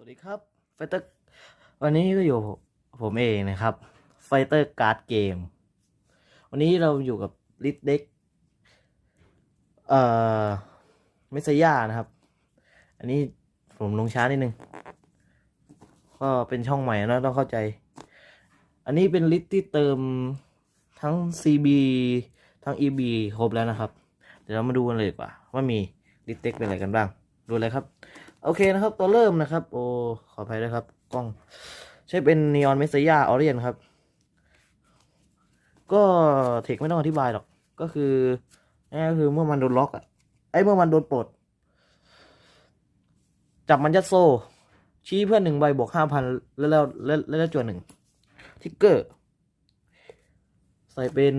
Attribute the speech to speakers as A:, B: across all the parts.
A: สวัสดีครับไฟเตอร์วันนี้ก็อยู่ผมเองนะครับไฟเตอร์การ์ดเกมวันนี้เราอยู่กับลิทเด็กเอ่อเมสย่านะครับ อันนี้ผมลงช้านิดนึง ก็เป็นช่องใหม่นะต้องเข้าใจ อันนี้เป็นลิสต์ที่เติมทั้ง CB ทั้ง EB ครบแล้วนะครับ เดี๋ยวเรามาดูกันเลยดีกว่า ว่ามีลิสต์เด็กเป็นอะไรกันบ้าง ดูเลยครับ โอเคนะครับ ตัวเริ่มนะครับ โอ้ขออภัยด้วยครับ กล้อง ใช่เป็น Neon Messiah Orient ครับ ก็เทคไม่ต้องอธิบายหรอก ก็คือง่ก็คือเมื่อมันโดนล็อกอะไอ้เมื่อมันโดนปลด จับมันยัดโซ่ ชี้เพื่อนหนึ่งใบบวกห้าพันแล้วแล้วแล้วแล้วแล้วจวนหนึ่งทิกเกอร์ ใส่เป็น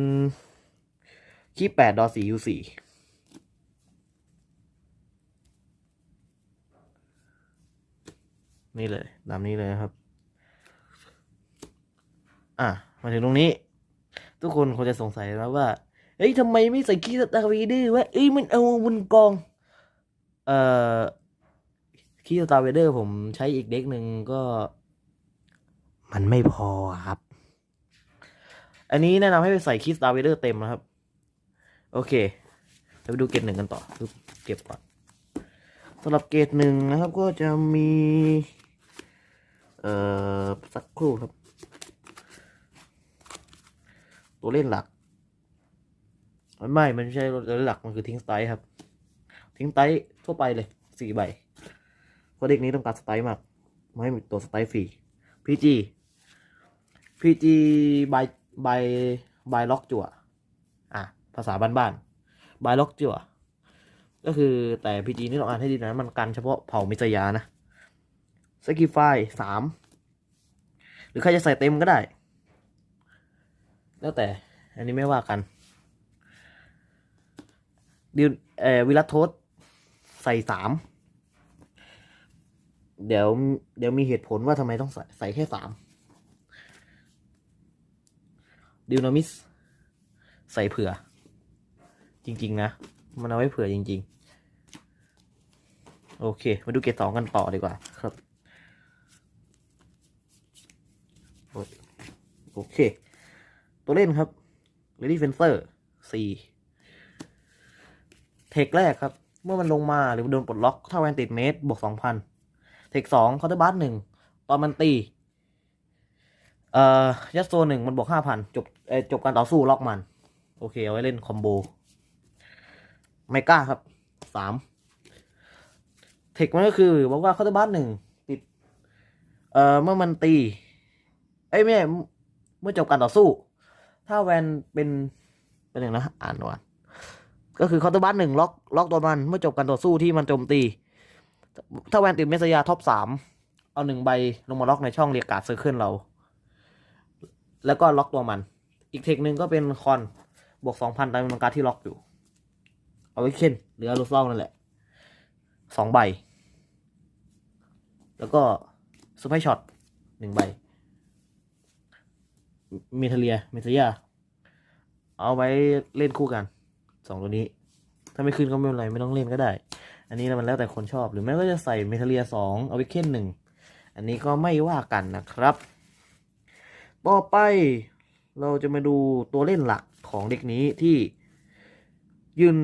A: คีแปดดอสี่ยูสี่ นี่เลยตามนี้เลยนะครับ อะมาถึงตรงนี้ ทุกคนคงจะสงสัยนะว่าเอ้ยทำไมไม่ใส่คีสตาร์วีเดอร์วะเอ้ยมันเอาบนกอง เอ่อคีสตาร์วีเดอร์ผมใช้อีกเด็กหนึ่งก็ มันไม่พอครับ อันนี้แนะนำให้ไปใส่คีสตาร์วีเดอร์เต็มนะครับ โอเคเราไปดูเกรดหนึ่งกันต่อเก็บก่อนสำหรับเกรดหนึ่งนะครับ ก็จะมี เอ่อสักครู่ครับ ตัวเล่นหลัก ไม่ มันไม่ใช่ตัวเล่นหลัก มันคือทิ้งสไตล์ครับ ทิ้งสไตล์ทั่วไปเลยสี่ใบเพราะเด็กนี้ต้องการสไตล์มากไม่ให้มีตัวสไตล์ฟรี PG PG ใบใบใบล็อกจั่วอะ ภาษาบ้านๆใบล็อกจั่วก็คือแต่ PG นี่ต้องอ่านให้ดีนะ มันกันเฉพาะเผ่ามิสยานะ สกิฟายสามหรือใครจะใส่เต็มก็ได้ แล้วแต่ อันนี้ไม่ว่ากันดิวเอ่อวิรัตโทษใส่สามเดี๋ยว เดี๋ยวมีเหตุผลว่าทำไมต้องใส่ใส่แค่สามดิวนามิส ใส่เผื่อ จริง ๆ นะ มันเอาไว้เผื่อจริง ๆ โอเค มาดูเกรดสองกันต่อดีกว่าครับ โอเค ตัวเล่นครับ Lady Fencer สี่เทคแรกครับ เมื่อมันลงมาหรือโดนปลดล็อกถ้าแวนติดเมตรบวกสองพันเทคสองคอร์เตอร์บัสหนึ่งตอนมันตี เอ่อยัดโซหนึ่งมันบวกห้าพันจบเอจบการต่อสู้ล็อกมัน โอเค เอาไว้เล่นคอมโบไมก้าครับสามเทคมันก็คือบอกว่าคอร์เตอร์บัสหนึ่งติด เอ่อเมื่อมันตี เอ้ยไม่ เมื่อจบการต่อสู้ ถ้าแวนเป็นเป็นอย่างนะ อ่านก่อนก็คือคอร์ตบัสหนึ่งล็อกล็อกตัวมันเมื่อจบการต่อสู้ที่มันโจมตี ถ้าแวนติดเมสยาท็อปสามเอาหนึ่งใบลงมาล็อกในช่องเรียกการ์ดเซอร์เคิลเรา แล้วก็ล็อกตัวมัน อีกเทคหนึ่งก็เป็นคอนบวกสองพันตามจำนวนการ์ดที่ล็อกอยู่ เอาไว้เค้นหรือเอาลูกเล่านั่นแหละสองใบ แล้วก็สไปช็อตหนึ่งใบ เมทัลเลียเมทัลยาเอาไว้เล่นคู่กันสองตัวนี้ ถ้าไม่ขึ้นก็ไม่เป็นไรไม่ต้องเล่นก็ได้ อันนี้มันแล้วแต่คนชอบหรือไม่ก็จะใส่เมทัลเลียสองเอาไว้เค้นหนึ่งอันนี้ก็ไม่ว่ากันนะครับ ต่อไปเราจะมาดูตัวเล่นหลักของเด็กนี้ที่ยืน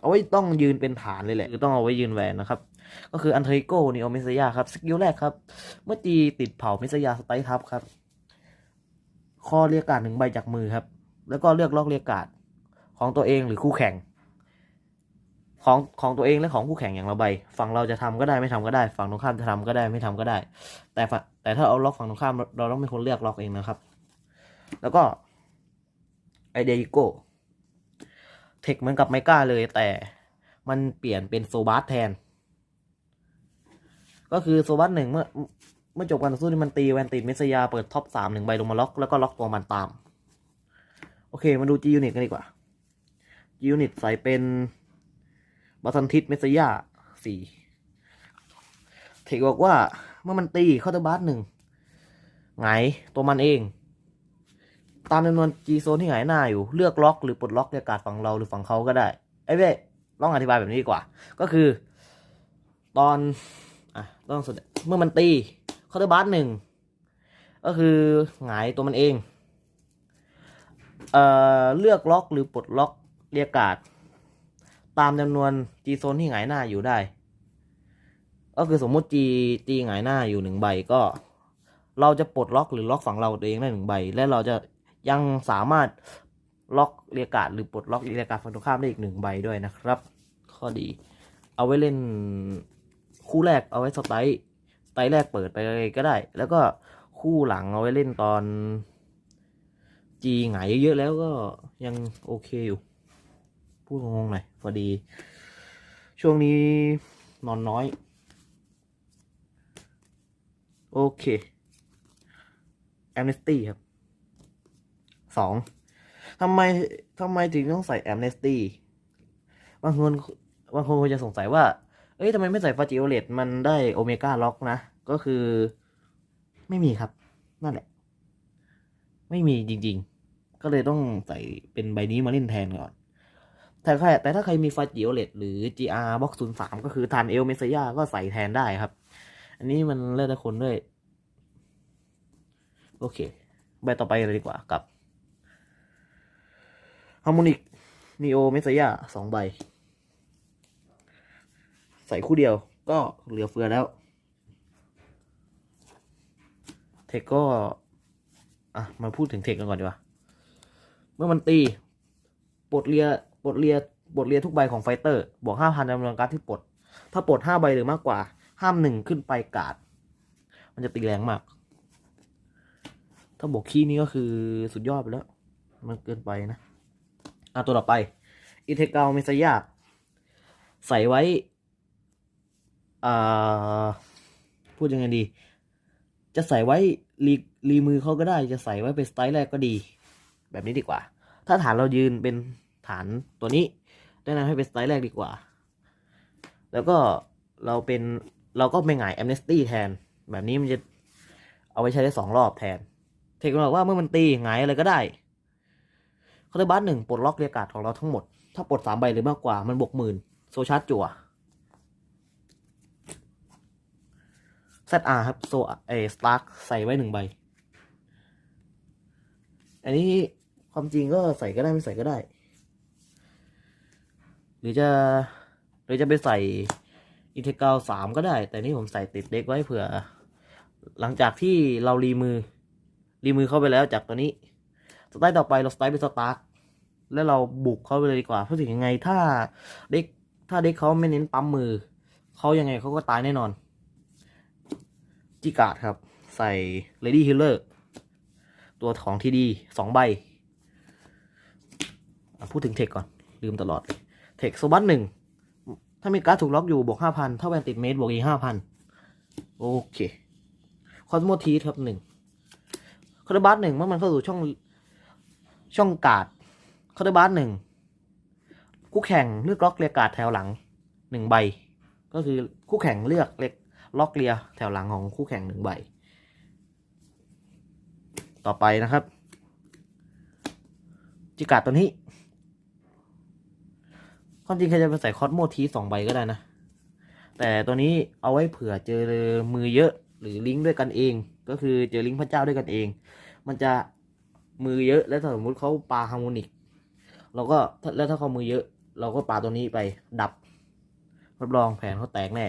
A: เอาไว้ต้องยืนเป็นฐานเลยแหละคือต้องเอาไว้ยืนแหวนนะครับ ก็คืออันเทริโกนีโอเมสยาครับ สกิลแรกครับ เมื่อตีติดเผาเมสยาสไตล์ทับครับ ข้อเรียกการหนึ่งใบจากมือครับ แล้วก็เลือกล็อกเรียกการของตัวเองหรือคู่แข่ง ของของตัวเองและของคู่แข่งอย่างละใบ ฝั่งเราจะทำก็ได้ไม่ทำก็ได้ ฝั่งตรงข้ามจะทำก็ได้ไม่ทำก็ได้ แต่ฝั่งแต่ถ้าเอาล็อกฝั่งตรงข้ามเราต้องเป็นคนเลือกล็อกเองนะครับ แล้วก็ไอเดียโกเทคเหมือนกับไมก้าเลย แต่มันเปลี่ยนเป็นโซบาสแทน ก็คือโซบาสหนึ่งเมื่อ มื่อจบการต่อสู้ที่มันตีแวนติดเมสยาเปิดท็อปสามหนึ่งใบลงมาล็อกแล้วก็ล็อกตัวมันตาม โอเค มาดู G Unit กันดีกว่า G Unit ใส่เป็นบัตันทิตเมสยาสี่เทคบอกว่าเมื่อมันตีเข้าตัวบาสหนึ่งไงตัวมันเอง ตามจำนวน G โซนที่หายหน้าอยู่เลือกล็อกหรือปลดล็อกในการดฝั่งเราหรือฝั่งเขาก็ได้ไอ้เว้ยลองอธิบายแบบนี้ดีกว่า ก็คือ ตอนอะต้องแสดเมื่อมันตี คาน์เตอร์บาร์หนึ่งก็คือหงายตัวมันเองเอ่อเลือกล็อกหรือปลดล็อกเรียกการ์ดตามจำนวนจีโซนที่หงายหน้าอยู่ได้ ก็คือสมมติจีจีหงายหน้าอยู่หนึ่งใบก็ เราจะปลดล็อกหรือล็อกฝั่งเราตัวเองได้หนึ่งใบ และเราจะยังสามารถล็อกเรียกการ์ดหรือปลดล็อกเรียกการ์ดฝั่งตรงข้ามได้อีกหนึ่งใบด้วยนะครับ ข้อดี เอาไว้เล่นคู่แรกเอาไว้สไตล์ ตแรกเปิดไปเลยก็ได้ แล้วก็คู่หลังเอาไว้เล่นตอน จีหงายเยอะๆแล้วก็ยังโอเคอยู่พูดงงๆหน่อยพอดี ช่วงนี้นอนน้อย โอเค Amnesty ครับสองทำไมทำไมถึงต้องใส่ Amnesty บางคนบางคนคงจะสงสัยว่า เอ้ยทำไมไม่ใส่ฟาจิโอเลตมันได้โอเมก้าล็อกนะ ก็คือ ไม่มีครับ นั่นแหละ ไม่มีจริง ๆ ก็เลยต้องใส่เป็นใบนี้มาเล่นแทนก่อน แต่ใครแต่ถ้าใครมีฟาจิโอเลตหรือ GR Box 0 3ก็คือทานเอลเมสยาก็ใส่แทนได้ครับ อันนี้มันเลือกแต่คนด้วย โอเค ใบต่อไปเลยดีกว่ากับ Harmonic Neo m e s s a y a สองใบ ใส่คู่เดียวก็เหลือเฟือแล้ว เทคก็อะมาพูดถึงเทคกันก่อนดีกว่า เมื่อมันตีปลดเรียปลดเรียปลดเรียทุกใบของไฟเตอร์บวกห้าพันจำนวนการ์ดที่ปลด ถ้าปลดห้าใบหรือมากกว่า ห้ามหนึ่งขึ้นไปกาด มันจะตีแรงมาก ถ้าบวกขี้นี้ก็คือสุดยอดไปแล้ว มันเกินไปนะ อะตัวต่อไป อิเทกาลเมสยาใส่ไว้ พูดยังไงดี จะใส่ไว้รีรีมือเขาก็ได้ จะใส่ไว้เป็นสไตล์แรกก็ดี แบบนี้ดีกว่า ถ้าฐานเรายืนเป็นฐานตัวนี้แนะนำให้เป็นสไตล์แรกดีกว่า แล้วก็เราเป็นเราก็ไม่หงาย amnesty แทน แบบนี้มันจะเอาไว้ใช้ได้สองรอบแทน เทคนิคบอกว่าเมื่อมันตีหงายอะไรก็ได้คาร์บัสหนึ่งปลดล็อกเรียการ์ดของเราทั้งหมด ถ้าปลดสามใบหรือมากกว่ามันบวกหมื่นโซชาร์จจั่ว ZR ครับโซเอสตาร์ใส่ไว้หนึ่งใบ อันนี้ความจริงก็ใส่ก็ได้ไม่ใส่ก็ได้ หรือจะหรือจะไปใส่อินเทกาลสามก็ได้ แต่นี่ผมใส่ติดเด็กไว้เผื่อ หลังจากที่เรารีมือ รีมือเข้าไปแล้วจากตัวนี้สไตล์ต่อไปเราสไตล์เป็นสตาร์แล้วเราบุกเข้าไปเลยดีกว่า เพราะถึงยังไงถ้าเด็กถ้าเด็กเขาไม่เน้นปั๊มมือ เขายังไงเขาก็ตายแน่นอน จิกาดครับ ใส่ Lady Healer ตัวของทีดีสองใบ พูดถึงเทคก่อน ลืมตลอด เทคโซบัสหนึ่ง ถ้ามีการ์ดถูกล็อกอยู่บวกห้าพันถ้าแวนติดเมตรบวกอีกห้าพันโอเคคอสโมทีครับหนึ่งคาร์บัสหนึ่งเมื่อมันเข้าสู่ช่องช่องกาดคาร์บัสหนึ่งคู่แข่งเลือกล็อกเรียกกาดแถวหลังหนึ่งใบ ก็คือคู่แข่งเลือกเล็ก ล็อกเรียแถวหลังของคู่แข่งหนึ่งใบ ต่อไปนะครับ จิกาตัวนี้ความจริงใครจะไปใส่คอสโมทีสองใบก็ได้นะ แต่ตัวนี้เอาไว้เผื่อเจอมือเยอะหรือลิงก์ด้วยกันเอง ก็คือเจอลิงก์พระเจ้าด้วยกันเอง มันจะมือเยอะแล้วถ้าสมมติเขาปาฮาร์โมนิกเราก็แล้วถ้าเขามือเยอะ เราก็ปาตัวนี้ไปดับรับรองแผนเขาแตกแน่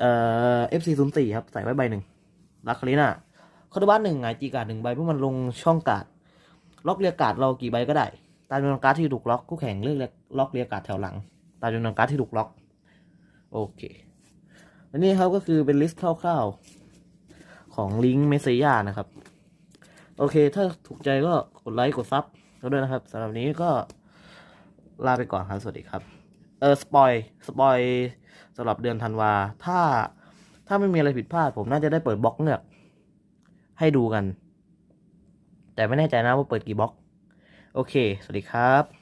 A: เอ่อ FC ศูนย์สี่ครับ ใส่ไว้ใบหนึ่งลักคาริน่าคอร์ดบ้านหนึ่งหงจีการ์ดหนึ่งใบเพื่อมันลงช่องการ์ดล็อกเรียกการ์ดเรากี่ใบก็ได้ ตามจำนวนการ์ดที่ถูกล็อกคู่แข่งเลือกล็อกเรียกการ์ดแถวหลัง ตามจำนวนการ์ดที่ถูกล็อก โอเคอันนี้ครับก็คือเป็นลิสต์คร่าวๆ ของลิงก์เมสเซยานะครับ โอเค ถ้าถูกใจก็กดไลค์ กดซับก็ด้วยนะครับสำหรับนี้ก็ลาไปก่อนครับ สวัสดีครับ เออสปอยสปอยสำหรับเดือนธันวา ถ้าถ้าไม่มีอะไรผิดพลาด ผมน่าจะได้เปิดบล็อกเนือกให้ดูกัน แต่ไม่แน่ใจนะว่าเปิดกี่บล็อก โอเค สวัสดีครับ